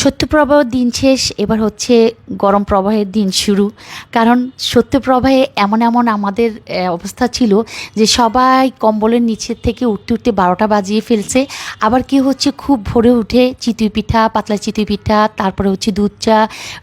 সত্যপ্রবাহ দিন শেষ, এবার হচ্ছে গরম প্রবাহের দিন শুরু। কারণ সত্যপ্রবাহে এমন এমন আমাদের অবস্থা ছিল যে সবাই কম্বলের নিচের থেকে উঠতে উঠতে বারোটা বাজিয়ে ফেলছে। আবার কি হচ্ছে খুব ভোরে উঠে চিতুই পিঠা, পাতলা চিতুই পিঠা, তারপরে হচ্ছে দুধ চা,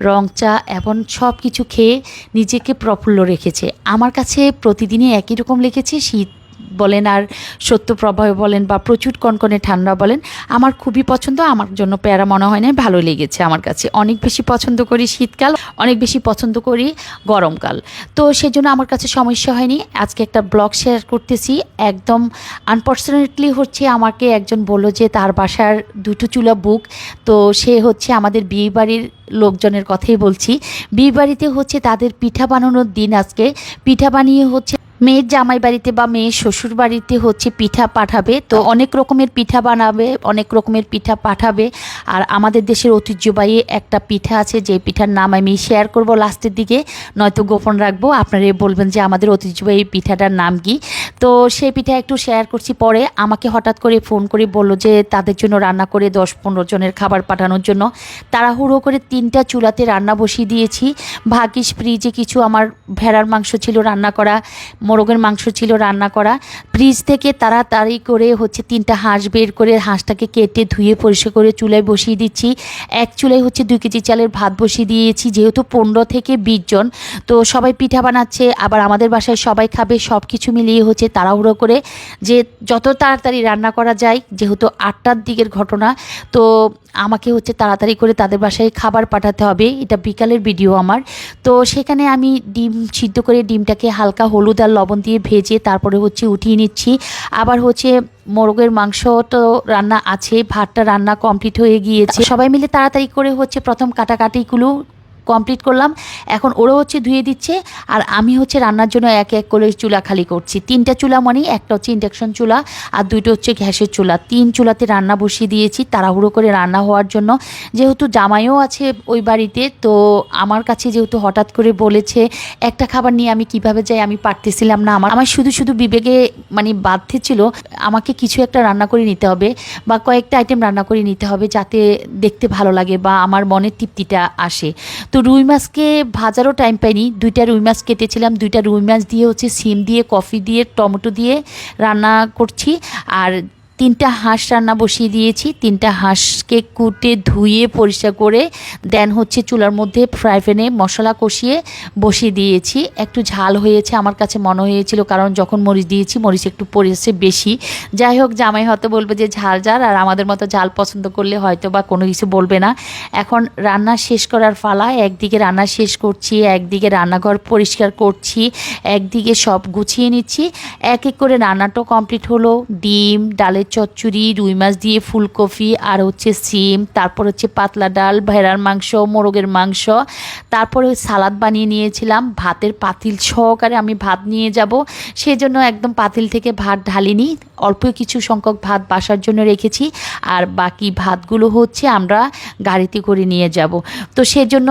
রং চা এবং সব কিছু খেয়ে নিজেকে প্রফুল্ল রেখেছে। আমার কাছে প্রতিদিনই একই রকম লেগেছে, শীত বলেন আর সত্যপ্রবাহ বলেন বা প্রচুর কনকনে ঠান্ডা বলেন, আমার খুবই পছন্দ। আমার জন্য প্যারা মনে হয় না ভালো লেগেছে আমার কাছে। অনেক বেশি পছন্দ করি শীতকাল, অনেক বেশি পছন্দ করি গরমকাল। তো সেজন্য আমার কাছে সমস্যা হয়নি। আজকে একটা ব্লগ শেয়ার করতেছি। একদম আনফর্চুনেটলি হচ্ছে আমাকে একজন বলল যে তার বাসার দুটো চুলা বুক। তো সে হচ্ছে আমাদের বিয়ে বাড়ির লোকজনের কথাই বলছি। বিয়ে বাড়িতে হচ্ছে তাদের পিঠা বানানোর দিন আজকে। পিঠা বানিয়ে হচ্ছে মেয়ের জামাই বাড়িতে বা মেয়ের শ্বশুর বাড়িতে হচ্ছে পিঠা পাঠাবে। তো অনেক রকমের পিঠা বানাবে, অনেক রকমের পিঠা পাঠাবে। আর আমাদের দেশের ঐতিহ্যবাহী একটা পিঠা আছে, যে পিঠার নাম আমি শেয়ার করব লাস্টের দিকে, নয়তো গোপন রাখব। আপনারা বলবেন যে আমাদের ঐতিহ্যবাহী পিঠাটার নাম কি? তো সেই পিঠা একটু শেয়ার করছি পরে। আমাকে হঠাৎ করে ফোন করে বলল যে তাদের জন্য রান্না করে দশ পনেরো জনের খাবার পাঠানোর জন্য। তাড়াহুড়ো করে তিনটা চুলাতে রান্না বসিয়ে দিয়েছি। ভাগ্যিস ফ্রিজে কিছু আমার ভেড়ার মাংস ছিল রান্না করা। মোরগের মাংস ছিল রান্না করা। ফ্রিজ থেকে তাড়াতাড়ি করে হচ্ছে তিনটা হাঁস বের করে হাঁসটাকে কেটে ধুয়ে পরিষ্কার করে চুলায় বসিয়ে দিচ্ছি। এক চুলায় হচ্ছে দুই কেজি চালের ভাত বসিয়ে দিয়েছি, যেহেতু পনেরো থেকে বিশ জন। তো সবাই পিঠা বানাচ্ছে, আবার আমাদের বাসায় সবাই খাবে সব কিছু মিলিয়ে হচ্ছে তাড়াহুড়ো করে যে যত তাড়াতাড়ি রান্না করা যায়, যেহেতু আটটার দিকের ঘটনা, তো আমাকে হচ্ছে তাড়াতাড়ি করে তাদের বাসায় খাবার পাঠাতে হবে, এটা বিকালের ভিডিও আমার। তো সেখানে আমি ডিম সিদ্ধ করে ডিমটাকে হালকা হলুদ আর লবণ দিয়ে ভেজে তারপরে হচ্ছে উঠিয়ে নিচ্ছি। আবার হচ্ছে মোরগের মাংস তো রান্না আছে, ভাতটা রান্না কমপ্লিট হয়ে গিয়েছে। সবাই মিলে তাড়াতাড়ি করে হচ্ছে প্রথম কাটাকাটিগুলো কমপ্লিট করলাম। এখন ওরা হচ্ছে ধুয়ে দিচ্ছে আর আমি হচ্ছে রান্নার জন্য এক এক করে চুলা খালি করছি। তিনটা চুলা মানে একটা হচ্ছে ইন্ডাকশন চুলা আর দুইটা হচ্ছে গ্যাসের চুলা। তিন চুলাতে রান্না বসিয়ে দিয়েছি তাড়াহুড়ো করে রান্না হওয়ার জন্য। যেহেতু জামাইও আছে ওই বাড়িতে তো আমার কাছে যেহেতু হঠাৎ করে বলেছে, একটা খাবার নিয়ে আমি কীভাবে যাই আমি পারতেছিলাম না। আমার আমার শুধু শুধু বিবেকে মানে বাধ্য ছিল, আমাকে কিছু একটা রান্না করে নিতে হবে বা কয়েকটা আইটেম রান্না করে নিতে হবে যাতে দেখতে ভালো লাগে বা আমার মনের তৃপ্তিটা আসে। তো রুই মাছকে ভাজারও টাইম পাইনি। দুইটা রুই মাছ কেটেছিলাম। দুইটা রুই মাছ দিয়ে হচ্ছে সিম দিয়ে, কফি দিয়ে, টমেটো দিয়ে রান্না করছি। আর তিনটা হাঁস রান্না বসিয়ে দিয়েছি। তিনটা হাঁসকে কুটে, ধুয়ে, পরিষ্কার করে দেন হচ্ছে চুলার মধ্যে ফ্রাই প্যানে মশলা কষিয়ে বসিয়ে দিয়েছি। একটু ঝাল হয়েছে আমার কাছে মনে হয়েছিল, কারণ যখন মরিচ দিয়েছি, মরিচ একটু পড়েছে বেশি। যাই হোক, জামাই হয়তো বলবে যে ঝাল ঝাল, আর আমাদের মতো ঝাল পছন্দ করলে হয়তো বা কোনো কিছু বলবে না। এখন রান্না শেষ করার ফালা একদিকে রান্না শেষ করছি, একদিকে রান্নাঘর পরিষ্কার করছি, একদিকে সব গুছিয়ে নিচ্ছি। এক এক করে রান্নাটাও কমপ্লিট হলো, ডিম, ডালের চচ্চড়ি, রুই মাছ দিয়ে ফুলকপি, আর হচ্ছে সিম, তারপর হচ্ছে পাতলা ডাল, ভেড়ার মাংস, মোরগের মাংস। তারপরে ওই সালাদ বানিয়ে নিয়েছিলাম, ভাতের পাতিল সহকারে আমি ভাত নিয়ে যাব। সেই জন্য একদম পাতিল থেকে ভাত ঢালিনি, অল্প কিছু সংখ্যক ভাত বাসার জন্য রেখেছি। আর বাকি ভাতগুলো হচ্ছে আমরা গাড়িতে করে নিয়ে যাব। তো সেজন্য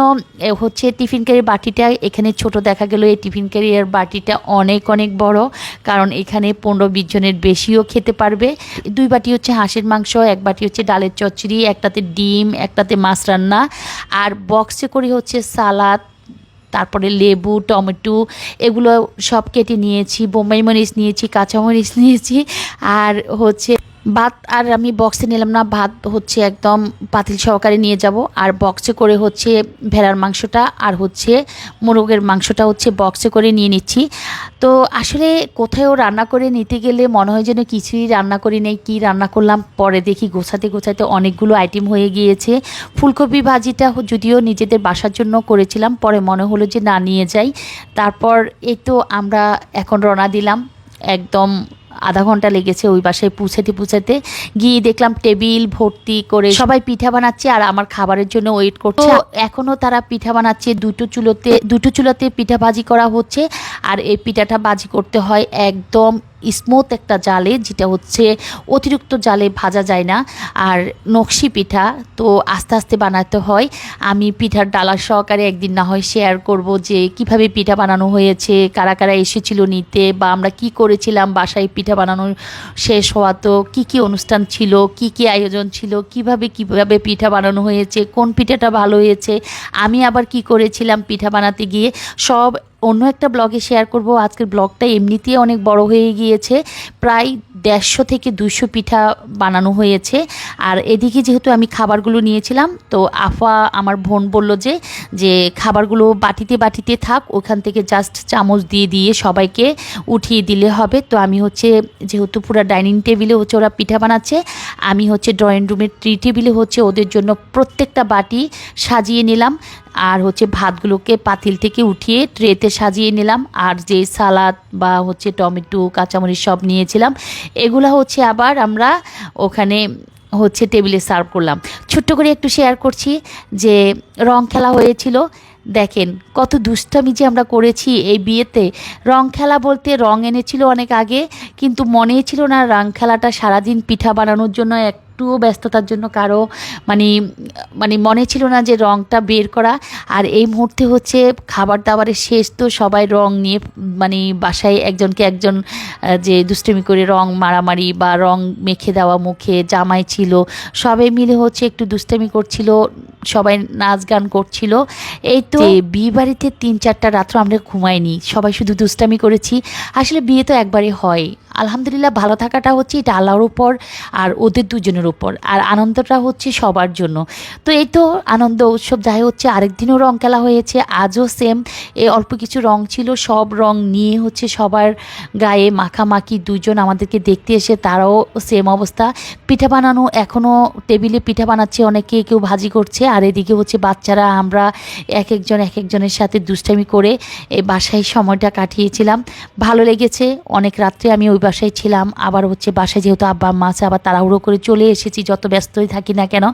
হচ্ছে টিফিন ক্যারির বাটিটা, এখানে ছোট দেখা গেল, এই টিফিন ক্যারিয়ার বাটিটা অনেক অনেক বড়। কারণ এখানে পনেরো বিশ জনের বেশিও খেতে পারবে। দুই বাটি হচ্ছে হাঁসের মাংস, এক বাটি হচ্ছে ডালের চচ্চড়ি, একটাতে ডিম, একটাতে মাছ রান্না। আর বক্সে করে হচ্ছে সালাদ, তারপরে লেবু, টমেটো, এগুলো সব কেটে নিয়েছি, বোম্বাই মরিচ নিয়েছি কাঁচামরিচ নিয়েছি, আর হচ্ছে ভাত আর আমি বক্সে নিলাম না, ভাত হচ্ছে একদম পাতিল সহকারে নিয়ে যাব। আর বক্সে করে হচ্ছে ভেড়ার মাংসটা আর হচ্ছে মোরগের মাংসটা হচ্ছে বক্সে করে নিয়ে নিচ্ছি। তো আসলে কোথাও রান্না করে নিতে গেলে মনে হয় যেন কিছুই রান্না করি নেই, কী রান্না করলাম, পরে দেখি গোছাতে গোছাতে অনেকগুলো আইটেম হয়ে গিয়েছে। ফুলকপি ভাজিটা যদিও নিজেদের বাসার জন্য করেছিলাম, পরে মনে হলো যে না, নিয়ে যাই। তারপর এই তো আমরা এখন রওনা দিলাম, একদম আধা ঘণ্টা লেগেছে ওই বাসায় পুছাতে পুছাতে। গিয়ে দেখলাম টেবিল ভর্তি করে সবাই পিঠা বানাচ্ছে আর আমার খাবারের জন্য ওয়েট করছে। এখনও এখনও তারা পিঠা বানাচ্ছে দুটো চুলোতে দুটো চুলোতে পিঠা ভাজি করা হচ্ছে আর এই পিঠাটা ভাজি করতে হয় একদম স্মুথ একটা জালে, যেটা হচ্ছে অতিরিক্ত জালে ভাজা যায় না। আর নকশি পিঠা তো আস্তে আস্তে বানাতে হয়। আমি পিঠার ডালা সহকারে একদিন না হয় শেয়ার করব যে কীভাবে পিঠা বানানো হয়েছে, কারা কারা এসেছিল নিতে, বা আমরা কি করেছিলাম, বাসায় পিঠা বানানো শেষ হওয়া তো কী কী অনুষ্ঠান ছিল, কি কি আয়োজন ছিল, কীভাবে কীভাবে পিঠা বানানো হয়েছে, কোন পিঠাটা ভালো হয়েছে, আমি আবার কি করেছিলাম পিঠা বানাতে গিয়ে সব অন্য একটা ব্লগে শেয়ার করব। আজকের ব্লগটা এমনিতেই অনেক বড় হয়ে গিয়েছে। প্রায় দেড়শো থেকে দুশো পিঠা বানানো হয়েছে। আর এদিকে যেহেতু আমি খাবারগুলো নিয়েছিলাম, তো আফা আমার বোন বলল যে যে খাবারগুলো বাটিতে বাটিতে থাক, ওখান থেকে জাস্ট চামচ দিয়ে দিয়ে সবাইকে উঠিয়ে দিলে হবে। তো আমি হচ্ছে, যেহেতু পুরো ডাইনিং টেবিলে হচ্ছে ওরা পিঠা বানাচ্ছে আমি হচ্ছে ড্রয়িং রুমের ট্রি টেবিলে হচ্ছে ওদের জন্য প্রত্যেকটা বাটি সাজিয়ে নিলাম। আর হচ্ছে ভাতগুলোকে পাতিল থেকে উঠিয়ে ট্রেতে সাজিয়ে নিলাম। আর যে সালাদ বা হচ্ছে টমেটো, কাঁচামরিচ সব নিয়েছিলাম। এগুলো হচ্ছে আবার আমরা ওখানে হচ্ছে টেবিলে সার্ভ করলাম। ছোট্ট করে একটু শেয়ার করছি যে রং খেলা হয়েছিল। দেখেন, কত দুষ্টামি যে আমরা করেছি এই বিয়েতে। রং খেলা বলতে রং এনেছিল অনেক আগে, কিন্তু মনে ছিল না রং খেলাটা সারাদিন পিঠা বানানোর জন্য একটুও ব্যস্ততার জন্য কারও মানে মানে মনে ছিল না যে রংটা বের করা। আর এই মুহূর্তে হচ্ছে খাবার দাবারের শেষ তো সবাই রং নিয়ে মানে বাসায় একজনকে একজন যে দুষ্টুমি করে রং মারামারি বা রং মেখে দেওয়া মুখে জামাই ছিল সবাই মিলে হচ্ছে একটু দুষ্টামি করছিল সবাই নাচ গান করছিল। এই তো বিয়ে বাড়িতে তিন চারটা রাত্র আমরা ঘুমাইনি সবাই শুধু দুষ্টামি করেছি। আসলে বিয়ে তো একবারে হয়। আলহামদুলিল্লাহ ভালো থাকাটা হচ্ছে এটা আল্লাহর উপর আর ওদের দুজনের উপর। আর আনন্দটা হচ্ছে সবার জন্য। তো এই তো আনন্দ উৎসব, যাই হচ্ছে আরেকদিনও রং খেলা হয়েছে। আজও সেম এই অল্প কিছু রং ছিল, সব রং নিয়ে হচ্ছে সবার গায়ে মাখামাখি দুজন আমাদেরকে দেখতে এসে তারাও সেম অবস্থা। পিঠা বানানো, এখনও টেবিলে পিঠা বানাচ্ছে অনেকে, কেউ ভাজি করছে। আর এদিকে হচ্ছে বাচ্চারা, আমরা এক একজন, এক একজনের সাথে দুষ্টামি করে এই বাসায় সময়টা কাটিয়েছিলাম। ভালো লেগেছে, অনেক রাত্রে আমি ওই বাসায় ছিলাম। আবার হচ্ছে বাসায় যেহেতু আব্বা আছে, আবার তাড়াহুড়ো করে চলে এসেছি, যত ব্যস্তই থাকি না কেন,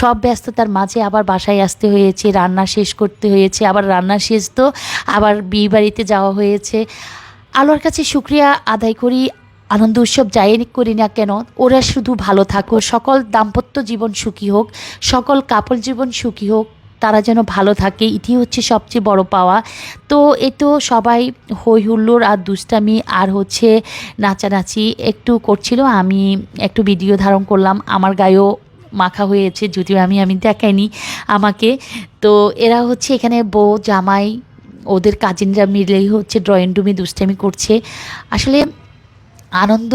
সব ব্যস্ততার মাঝে আবার বাসায় আসতে হয়েছে, রান্না শেষ করতে হয়েছে, আবার রান্না শেষ তো, আবার বিয়ে বাড়িতে যাওয়া হয়েছে। আলোর কাছে শুক্রিয়া আদায় করি, আনন্দ উৎসব যাই করি না কেন, ওরা শুধু ভালো থাকো সকল দাম্পত্য জীবন সুখী হোক, সকল কাপড় জীবন সুখী হোক। তারা যেন ভালো থাকে, এটি হচ্ছে সবচেয়ে বড় পাওয়া। তো এ তো সবাই হই হুল্লোড় আর দুষ্টামি, আর হচ্ছে নাচানাচি একটু করছিল। আমি একটু ভিডিও ধারণ করলাম, আমার গায়েও মাখা হয়েছে, যদিও আমি আমি দেখাইনি আমাকে। তো এরা হচ্ছে এখানে বউ, জামাই, ওদের কাজিনরা মিলেই হচ্ছে ড্রয়িং রুমে দুষ্টামি করছে। আসলে আনন্দ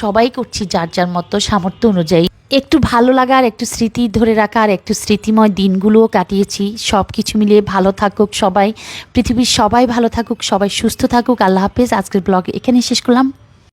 সবাই করছি, যার যার মতো সামর্থ্য অনুযায়ী। একটু ভালো লাগার একটু স্মৃতি ধরে রাখার একটু স্মৃতিময় দিনগুলোও কাটিয়েছি। সব কিছু মিলিয়ে ভালো থাকুক সবাই, পৃথিবীর সবাই ভালো থাকুক, সবাই সুস্থ থাকুক। আল্লাহ হাফেজ। আজকের ব্লগ এখানে শেষ করলাম।